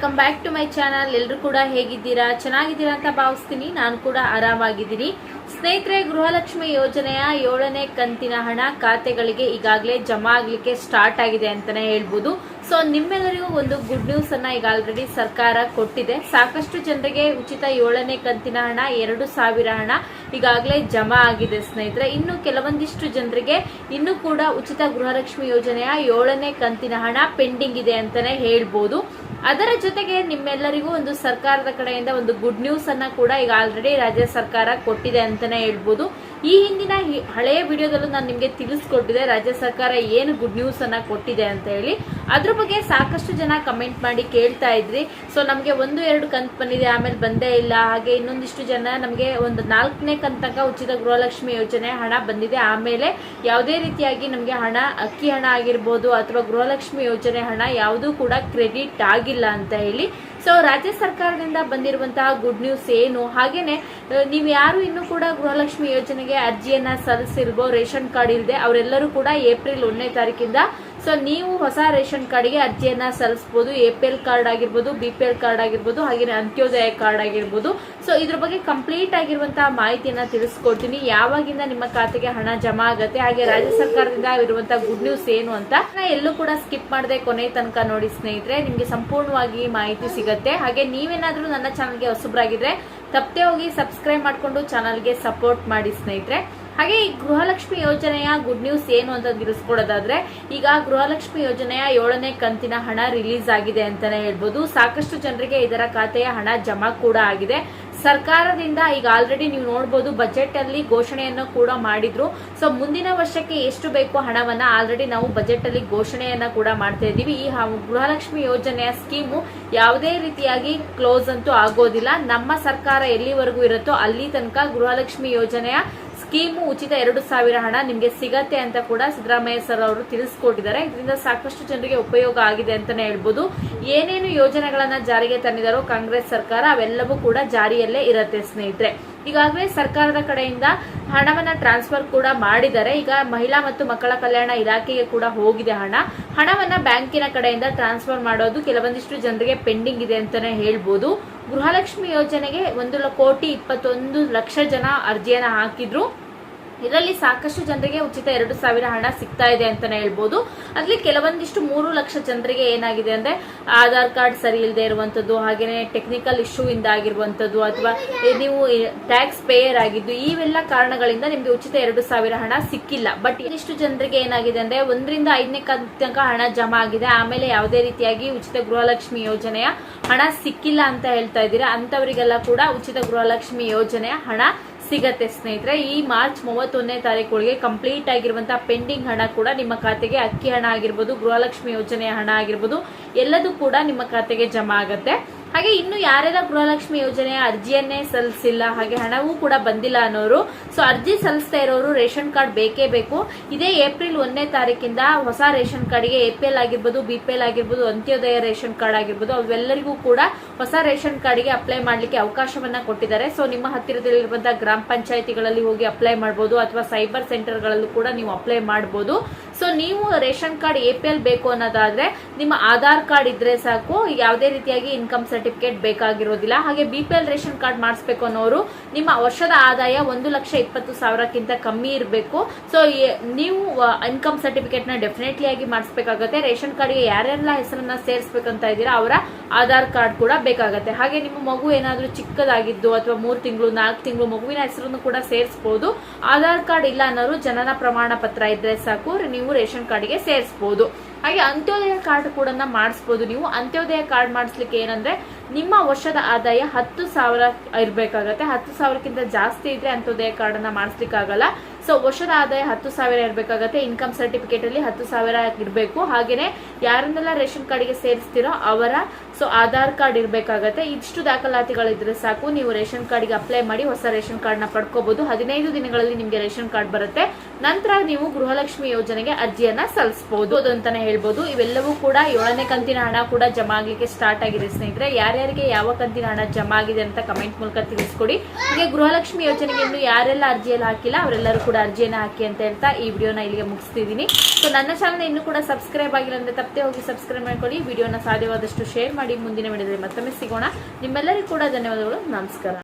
Welcome back to my channel ಎಲ್ಲರೂ ಕೂಡ ಹೇಗಿದ್ದೀರಾ? ಚೆನ್ನಾಗಿದ್ದೀರಾ ಅಂತ ಭಾವಿಸ್ತೀನಿ. ನಾನು ಕೂಡ ಆರಾಮಾಗಿದ್ದೀನಿ. ಸ್ನೇಹಿತರೆ, ಗೃಹಲಕ್ಷ್ಮಿ ಯೋಜನೆಯ ಏಳನೇ ಕಂತಿನ ಹಣ ಖಾತೆಗಳಿಗೆ ಈಗಾಗಲೇ ಜಮಾ ಆಗಲಿಕ್ಕೆ ಸ್ಟಾರ್ಟ್ ಆಗಿದೆ ಅಂತಾನೆ ಹೇಳ್ಬೋದು. ಸೊ ನಿಮ್ಮೆಲ್ಲರಿಗೂ ಒಂದು ಗುಡ್ ನ್ಯೂಸ್ ಅನ್ನ ಈಗ ಆಲ್ರೆಡಿ ಸರ್ಕಾರ ಕೊಟ್ಟಿದೆ. ಸಾಕಷ್ಟು ಜನರಿಗೆ ಉಚಿತ ಏಳನೇ ಕಂತಿನ ಹಣ, ಎರಡು ಸಾವಿರ ಹಣ ಈಗಾಗಲೇ ಜಮಾ ಆಗಿದೆ ಸ್ನೇಹಿತರೆ. ಇನ್ನು ಕೆಲವೊಂದಿಷ್ಟು ಜನರಿಗೆ ಇನ್ನೂ ಕೂಡ ಉಚಿತ ಗೃಹಲಕ್ಷ್ಮಿ ಯೋಜನೆಯ ಏಳನೇ ಕಂತಿನ ಹಣ ಪೆಂಡಿಂಗ್ ಇದೆ ಅಂತಾನೆ ಹೇಳ್ಬೋದು. ಅದರ ಜೊತೆಗೆ ನಿಮ್ಮೆಲ್ಲರಿಗೂ ಒಂದು ಸರ್ಕಾರದ ಕಡೆಯಿಂದ ಒಂದು ಗುಡ್ ನ್ಯೂಸ್ ಅನ್ನ ಕೂಡ ಈಗ ಆಲ್ರೆಡಿ ರಾಜ್ಯ ಸರ್ಕಾರ ಕೊಟ್ಟಿದೆ ಅಂತಾನೆ ಹೇಳ್ಬೋದು. ಈ ಹಿಂದಿನ ಹಳೆಯ ವಿಡಿಯೋದಲ್ಲೂ ನಾನು ನಿಮಗೆ ತಿಳಿಸ್ಕೊಟ್ಟಿದೆ, ರಾಜ್ಯ ಸರ್ಕಾರ ಏನು ಗುಡ್ ನ್ಯೂಸ್ ಅನ್ನ ಕೊಟ್ಟಿದೆ ಅಂತ ಹೇಳಿ. ಅದ್ರ ಬಗ್ಗೆ ಸಾಕಷ್ಟು ಜನ ಕಮೆಂಟ್ ಮಾಡಿ ಕೇಳ್ತಾ ಇದ್ರಿ. ಸೊ ನಮಗೆ ಒಂದು, ಎರಡು ಕಂತು ಬಂದಿದೆ, ಆಮೇಲೆ ಬಂದೇ ಇಲ್ಲ. ಹಾಗೆ ಇನ್ನೊಂದಿಷ್ಟು ಜನ ನಮಗೆ ಒಂದು ನಾಲ್ಕನೇ ಕಂತಕ ಉಚಿತ ಗೃಹಲಕ್ಷ್ಮಿ ಯೋಜನೆ ಹಣ ಬಂದಿದೆ. ಆಮೇಲೆ ಯಾವುದೇ ರೀತಿಯಾಗಿ ನಮಗೆ ಹಣ, ಅಕ್ಕಿ ಹಣ ಆಗಿರ್ಬೋದು ಅಥವಾ ಗೃಹಲಕ್ಷ್ಮಿ ಯೋಜನೆ ಹಣ ಯಾವುದೂ ಕೂಡ ಕ್ರೆಡಿಟ್ ಆಗಿಲ್ಲ ಅಂತ ಹೇಳಿ. ಸೊ ರಾಜ್ಯ ಸರ್ಕಾರದಿಂದ ಬಂದಿರುವಂತಹ ಗುಡ್ ನ್ಯೂಸ್ ಏನು? ಹಾಗೇನೆ ನೀವು ಯಾರು ಇನ್ನೂ ಕೂಡ ಗೃಹಲಕ್ಷ್ಮಿ ಯೋಜನೆಗೆ ಅರ್ಜಿಯನ್ನ ಸಲ್ಲಿಸಿರ್ಬೋ ರೇಷನ್ ಕಾರ್ಡ್ ಇಲ್ಲದೆ ಅವರೆಲ್ಲರೂ ಕೂಡ ಏಪ್ರಿಲ್ ಒಂದನೇ ತಾರೀಕಿಂದ, ಸೊ ನೀವು ಹೊಸ ರೇಷನ್ ಕಾರ್ಡ್ಗೆ ಅರ್ಜಿಯನ್ನ ಸಲ್ಲಿಸಬಹುದು ಎ ಪಿ ಎಲ್ ಕಾರ್ಡ್ ಆಗಿರ್ಬೋದು ಬಿ ಪಿ ಎಲ್ ಕಾರ್ಡ್ ಆಗಿರ್ಬೋದು ಹಾಗೆ ಅಂತ್ಯೋದಯ ಕಾರ್ಡ್ ಆಗಿರ್ಬೋದು. ಸೊ ಇದ್ರ ಬಗ್ಗೆ ಕಂಪ್ಲೀಟ್ ಆಗಿರುವಂತಹ ಮಾಹಿತಿಯನ್ನ ತಿಳಿಸ್ಕೊಡ್ತೀನಿ. ಯಾವಾಗಿಂದ ನಿಮ್ಮ ಖಾತೆಗೆ ಹಣ ಜಮಾ ಆಗುತ್ತೆ, ಹಾಗೆ ರಾಜ್ಯ ಸರ್ಕಾರದಿಂದ ಇರುವಂತಹ ಗುಡ್ ನ್ಯೂಸ್ ಏನು ಅಂತ ಎಲ್ಲೂ ಕೂಡ ಸ್ಕಿಪ್ ಮಾಡದೆ ಕೊನೆ ತನಕ ನೋಡಿ ಸ್ನೇಹಿತರೆ, ನಿಮ್ಗೆ ಸಂಪೂರ್ಣವಾಗಿ ಮಾಹಿತಿ ಸಿಗುತ್ತೆ. ಹಾಗೆ ನೀವೇನಾದ್ರೂ ನನ್ನ ಚಾನಲ್ಗೆ ಹೊಸಬ್ರಾಗಿದ್ರೆ ತಪ್ಪದೆ ಹೋಗಿ ಸಬ್ಸ್ಕ್ರೈಬ್ ಮಾಡ್ಕೊಂಡು ಚಾನಲ್ಗೆ ಸಪೋರ್ಟ್ ಮಾಡಿ ಸ್ನೇಹಿತರೆ. ಹಾಗೆ ಈ ಗೃಹಲಕ್ಷ್ಮಿ ಯೋಜನೆಯ ಗುಡ್ ನ್ಯೂಸ್ ಏನು ಅಂತ ತಿಳಿಸ್ಕೊಡೋದಾದ್ರೆ, ಈಗ ಗೃಹಲಕ್ಷ್ಮಿ ಯೋಜನೆಯ ಏಳನೇ ಕಂತಿನ ಹಣ ರಿಲೀಸ್ ಆಗಿದೆ ಅಂತಾನೆ ಹೇಳ್ಬೋದು. ಸಾಕಷ್ಟು ಜನರಿಗೆ ಇದರ ಖಾತೆಯ ಹಣ ಜಮಾ ಕೂಡ ಆಗಿದೆ. ಸರ್ಕಾರದಿಂದ ಈಗ ಆಲ್ರೆಡಿ ನೀವು ನೋಡ್ಬೋದು ಬಜೆಟ್ ಅಲ್ಲಿ ಘೋಷಣೆಯನ್ನು ಕೂಡ ಮಾಡಿದ್ರು. ಸೊ ಮುಂದಿನ ವರ್ಷಕ್ಕೆ ಎಷ್ಟು ಬೇಕು ಹಣವನ್ನ ಆಲ್ರೆಡಿ ನಾವು ಬಜೆಟ್ ಅಲ್ಲಿ ಘೋಷಣೆಯನ್ನ ಕೂಡ ಮಾಡ್ತಾ ಇದ್ದೀವಿ. ಈ ಗೃಹಲಕ್ಷ್ಮಿ ಯೋಜನೆಯ ಸ್ಕೀಮು ಯಾವುದೇ ರೀತಿಯಾಗಿ ಕ್ಲೋಸ್ ಅಂತೂ ಆಗೋದಿಲ್ಲ. ನಮ್ಮ ಸರ್ಕಾರ ಎಲ್ಲಿವರೆಗೂ ಇರುತ್ತೋ ಅಲ್ಲಿ ತನಕ ಗೃಹಲಕ್ಷ್ಮಿ ಯೋಜನೆಯ ಸ್ಕೀಮು ಉಚಿತ ಎರಡು ಸಾವಿರ ಹಣ ನಿಮಗೆ ಸಿಗತ್ತೆ ಅಂತ ಕೂಡ ಸಿದ್ದರಾಮಯ್ಯ ಸರ್ ಅವರು ತಿಳಿಸ್ಕೊಟ್ಟಿದ್ದಾರೆ. ಇದರಿಂದ ಸಾಕಷ್ಟು ಜನರಿಗೆ ಉಪಯೋಗ ಆಗಿದೆ ಅಂತಾನೆ ಹೇಳ್ಬೋದು. ಏನೇನು ಯೋಜನೆಗಳನ್ನ ಜಾರಿಗೆ ತಂದಿದಾರೋ ಕಾಂಗ್ರೆಸ್ ಸರ್ಕಾರ ಅವೆಲ್ಲವೂ ಕೂಡ ಜಾರಿಯಲ್ಲೇ ಇರತ್ತೆ ಸ್ನೇಹಿತರೆ. ಈಗಾಗಲೇ ಸರ್ಕಾರದ ಕಡೆಯಿಂದ ಹಣವನ್ನ ಟ್ರಾನ್ಸ್ಫರ್ ಕೂಡ ಮಾಡಿದ್ದಾರೆ. ಈಗ ಮಹಿಳಾ ಮತ್ತು ಮಕ್ಕಳ ಕಲ್ಯಾಣ ಇಲಾಖೆಗೆ ಕೂಡ ಹೋಗಿದೆ ಹಣ. ಹಣವನ್ನ ಬ್ಯಾಂಕಿನ ಕಡೆಯಿಂದ ಟ್ರಾನ್ಸ್ಫರ್ ಮಾಡೋದು ಕೆಲವೊಂದಿಷ್ಟು ಜನರಿಗೆ ಪೆಂಡಿಂಗ್ ಇದೆ ಅಂತಾನೆ ಹೇಳ್ಬೋದು. ಗೃಹಲಕ್ಷ್ಮಿ ಯೋಜನೆಗೆ ಒಂದು ಕೋಟಿ ಇಪ್ಪತ್ತೊಂದು ಲಕ್ಷ ಜನ ಅರ್ಜಿಯನ್ನ ಹಾಕಿದ್ರು. ಇದರಲ್ಲಿ ಸಾಕಷ್ಟು ಜನರಿಗೆ ಉಚಿತ ಎರಡು ಸಾವಿರ ಹಣ ಸಿಗ್ತಾ ಇದೆ ಅಂತಾನೆ ಹೇಳ್ಬೋದು. ಅಲ್ಲಿ ಕೆಲವೊಂದಿಷ್ಟು ಮೂರು ಲಕ್ಷ ಜನರಿಗೆ ಏನಾಗಿದೆ ಅಂದ್ರೆ ಆಧಾರ್ ಕಾರ್ಡ್ ಸರಿ ಇಲ್ಲದೆ ಇರುವಂತದ್ದು, ಹಾಗೇನೆ ಟೆಕ್ನಿಕಲ್ ಇಶ್ಯೂ ಇಂದ ಆಗಿರುವಂತದ್ದು, ಅಥವಾ ನೀವು ಟ್ಯಾಕ್ಸ್ ಪೇಯರ್ ಆಗಿದ್ದು, ಇವೆಲ್ಲ ಕಾರಣಗಳಿಂದ ನಿಮ್ಗೆ ಉಚಿತ ಎರಡು ಸಾವಿರ ಹಣ ಸಿಕ್ಕಿಲ್ಲ. ಬಟ್ ಇನ್ನಿಷ್ಟು ಜನರಿಗೆ ಏನಾಗಿದೆ ಅಂದ್ರೆ ಒಂದರಿಂದ ಐದನೇ ತನಕ ಹಣ ಜಮಾ ಆಗಿದೆ. ಆಮೇಲೆ ಯಾವುದೇ ರೀತಿಯಾಗಿ ಉಚಿತ ಗೃಹಲಕ್ಷ್ಮಿ ಯೋಜನೆಯ ಹಣ ಸಿಕ್ಕಿಲ್ಲ ಅಂತ ಹೇಳ್ತಾ ಇದ್ದೀರಾ? ಅಂತವರಿಗೆಲ್ಲ ಕೂಡ ಉಚಿತ ಗೃಹಲಕ್ಷ್ಮಿ ಯೋಜನೆಯ ಹಣ ಸಿಗತ್ತೆ ಸ್ನೇಹಿತರೆ. ಈ ಮಾರ್ಚ್ ಮೂವತ್ತೊಂದನೇ ತಾರೀಕೊಳಗೆ ಕಂಪ್ಲೀಟ್ ಆಗಿರುವಂತಹ ಪೆಂಡಿಂಗ್ ಹಣ ಕೂಡ ನಿಮ್ಮ ಖಾತೆಗೆ ಅಕ್ಕಿ ಹಣ ಆಗಿರ್ಬೋದು, ಗೃಹಲಕ್ಷ್ಮಿ ಯೋಜನೆಯ ಹಣ ಆಗಿರ್ಬೋದು, ಎಲ್ಲದೂ ಕೂಡ ನಿಮ್ಮ ಖಾತೆಗೆ ಜಮಾ ಆಗತ್ತೆ. ಹಾಗೆ ಇನ್ನು ಯಾರೆಲ್ಲ ಗೃಹಲಕ್ಷ್ಮಿ ಯೋಜನೆಯ ಅರ್ಜಿಯನ್ನೇ ಸಲ್ಲಿಸಿಲ್ಲ, ಹಾಗೆ ಹಣವೂ ಕೂಡ ಬಂದಿಲ್ಲ ಅನ್ನೋರು ಸೊ ಅರ್ಜಿ ಸಲ್ಲಿಸ್ತಾ ಇರೋರು ರೇಷನ್ ಕಾರ್ಡ್ ಬೇಕೇ ಬೇಕು. ಇದೇ ಏಪ್ರಿಲ್ ಒಂದನೇ ತಾರೀಕಿಂದ ಹೊಸ ರೇಷನ್ ಕಾರ್ಡ್ಗೆ ಎ ಪಿ ಎಲ್ ಆಗಿರ್ಬೋದು, ಬಿ ಪಿ ಎಲ್ ಆಗಿರ್ಬೋದು, ಅಂತ್ಯೋದಯ ರೇಷನ್ ಕಾರ್ಡ್ ಆಗಿರ್ಬೋದು, ಅವೆಲ್ಲರಿಗೂ ಕೂಡ ಹೊಸ ರೇಷನ್ ಕಾರ್ಡ್ಗೆ ಅಪ್ಲೈ ಮಾಡ್ಲಿಕ್ಕೆ ಅವಕಾಶವನ್ನ ಕೊಟ್ಟಿದ್ದಾರೆ. ಸೊ ನಿಮ್ಮ ಹತ್ತಿರದಲ್ಲಿರುವಂತಹ ಗ್ರಾಮ ಪಂಚಾಯತಿಗಳಲ್ಲಿ ಹೋಗಿ ಅಪ್ಲೈ ಮಾಡಬಹುದು ಅಥವಾ ಸೈಬರ್ ಸೆಂಟರ್ಗಳಲ್ಲೂ ಕೂಡ ನೀವು ಅಪ್ಲೈ ಮಾಡಬಹುದು ಸೊ ನೀವು ration card A P L ಬೇಕು ಅನ್ನೋದಾದ್ರೆ ನಿಮ್ಮ ಆಧಾರ್ ಕಾರ್ಡ್ ಇದ್ರೆ ಸಾಕು, ಯಾವುದೇ ರೀತಿಯಾಗಿ ಇನ್ಕಮ್ ಸರ್ಟಿಫಿಕೇಟ್ ಬೇಕಾಗಿರೋದಿಲ್ಲ. ಹಾಗೆ B P L ration card ಮಾಡಿಸ್ಬೇಕು ಅನ್ನೋರು ನಿಮ್ಮ ವರ್ಷದ ಆದಾಯ ಒಂದು ಲಕ್ಷ ಇಪ್ಪತ್ತು ಸಾವಿರಕ್ಕಿಂತ ಕಮ್ಮಿ ಇರಬೇಕು. ಸೊ ನೀವು ಇನ್ಕಮ್ ಸರ್ಟಿಫಿಕೇಟ್ನ ಡೆಫಿನೆಟ್ಲಿ ಆಗಿ ಮಾಡಿಸ್ಬೇಕಾಗತ್ತೆ. ರೇಷನ್ ಕಾರ್ಡ್ಗೆ ಯಾರೆಲ್ಲ ಹೆಸರನ್ನ ಸೇರಿಸ್ಬೇಕಂತ ಇದ್ದೀರಾ, ಅವರ ಆಧಾರ್ ಕಾರ್ಡ್ ಕೂಡ ಬೇಕಾಗತ್ತೆ. ಹಾಗೆ ನಿಮ್ಮ ಮಗು ಏನಾದರೂ ಚಿಕ್ಕದಾಗಿದ್ದು ಅಥವಾ ಮೂರು ತಿಂಗಳು, ನಾಲ್ಕು ತಿಂಗಳು ಮಗುವಿನ ಹೆಸರನ್ನು ಕೂಡ ಸೇರಿಸಬಹುದು ಆಧಾರ್ ಕಾರ್ಡ್ ಇಲ್ಲ ಅನ್ನೋರು ಜನನ ಪ್ರಮಾಣ ಪತ್ರ ಇದ್ರೆ ಸಾಕು, ನೀವು ರೇಷನ್ ಕಾರ್ಡ್ಗೆ ಸೇರಿಸಬಹುದು ಹಾಗೆ ಅಂತ್ಯೋದಯ ಕಾರ್ಡ್ ಕೂಡ ಮಾಡಿಸ್ಬೋದು ನೀವು. ಅಂತ್ಯೋದಯ ಕಾರ್ಡ್ ಮಾಡಿಸ್ಲಿಕ್ಕೆ ಏನಂದ್ರೆ ನಿಮ್ಮ ವರ್ಷದ ಆದಾಯ ಹತ್ತು ಸಾವಿರ ಇರಬೇಕಾಗತ್ತೆ. ಹತ್ತು ಸಾವಿರಕ್ಕಿಂತ ಜಾಸ್ತಿ ಇದ್ರೆ ಅಂತ್ಯೋದಯ ಕಾರ್ಡನ್ನ ಮಾಡಿಸ್ಲಿಕ್ಕಾಗಲ್ಲ. ಸೊ ವರ್ಷದ ಆದಾಯ ಹತ್ತು ಸಾವಿರ ಇರಬೇಕಾಗತ್ತೆ. ಇನ್ಕಮ್ ಸರ್ಟಿಫಿಕೇಟ್ ಅಲ್ಲಿ ಹತ್ತು ಸಾವಿರ ಇರಬೇಕು. ಹಾಗೇನೆ ಯಾರನ್ನೆಲ್ಲ ರೇಷನ್ ಕಾರ್ಡ್ಗೆ ಸೇರಿಸ್ತಿರೋ ಅವರ ಸೊ ಆಧಾರ್ ಕಾರ್ಡ್ ಇರಬೇಕಾಗತ್ತೆ. ಇಷ್ಟು ದಾಖಲಾತಿಗಳಿದ್ರೆ ಸಾಕು. ನೀವು ರೇಷನ್ ಕಾರ್ಡ್ಗೆ ಅಪ್ಲೈ ಮಾಡಿ ಹೊಸ ರೇಷನ್ ಕಾರ್ಡ್ನ ಪಡ್ಕೋಬಹುದು ಹದಿನೈದು ದಿನಗಳಲ್ಲಿ ನಿಮಗೆ ರೇಷನ್ ಕಾರ್ಡ್ ಬರುತ್ತೆ. ನಂತರ ನೀವು ಗೃಹಲಕ್ಷ್ಮಿ ಯೋಜನೆಗೆ ಅರ್ಜಿಯನ್ನ ಸಲ್ಲಿಸಬಹುದು ಅಂತಾನೆ ಹೇಳ್ಬೋದು. ಇವೆಲ್ಲವೂ ಕೂಡ ಏಳನೇ ಕಂತಿನ ಹಣ ಕೂಡ ಜಮಾ ಆಗ್ಲಿಕ್ಕೆ ಸ್ಟಾರ್ಟ್ ಆಗಿದೆ ಸ್ನೇಹಿತರೆ. ಯಾರ್ಯಾರಿಗೆ ಯಾವ ಕಂತಿನ ಹಣ ಜಮಾ ಆಗಿದೆ ಅಂತ ಕಮೆಂಟ್ ಮೂಲಕ ತಿಳಿಸ್ಕೊಡಿ. ಹಾಗೆ ಗೃಹಲಕ್ಷ್ಮಿ ಯೋಜನೆಗೆ ಇನ್ನು ಯಾರೆಲ್ಲ ಅರ್ಜಿಯಲ್ಲಿ ಹಾಕಿಲ್ಲ, ಅವರೆಲ್ಲರೂ ಕೂಡ ಅರ್ಜಿಯನ್ನು ಹಾಕಿ ಅಂತ ಹೇಳ್ತಾ ಈ ವಿಡಿಯೋನ ಇಲ್ಲಿಗೆ ಮುಗಿಸ್ತಿದ್ದೀನಿ. ಸೊ ನನ್ನ ಚಾನಲ್ ಇನ್ನೂ ಕೂಡ ಸಬ್ಸ್ಕ್ರೈಬ್ ಆಗಿಲ್ಲ ಅಂದ್ರೆ ತಪ್ಪದೆ ಹೋಗಿ ಸಬ್ಸ್ಕ್ರೈಬ್ ಮಾಡ್ಕೊಳ್ಳಿ. ವಿಡಿಯೋನ ಸಾಧ್ಯವಾದಷ್ಟು ಶೇರ್ ಮಾಡಿ. ಮುಂದಿನ ವಿಡಿಯೋದಲ್ಲಿ ಮತ್ತೊಮ್ಮೆ ಸಿಗೋಣ. ನಿಮ್ಮೆಲ್ಲರಿಗೂ ಕೂಡ ಧನ್ಯವಾದಗಳು. ನಮಸ್ಕಾರ.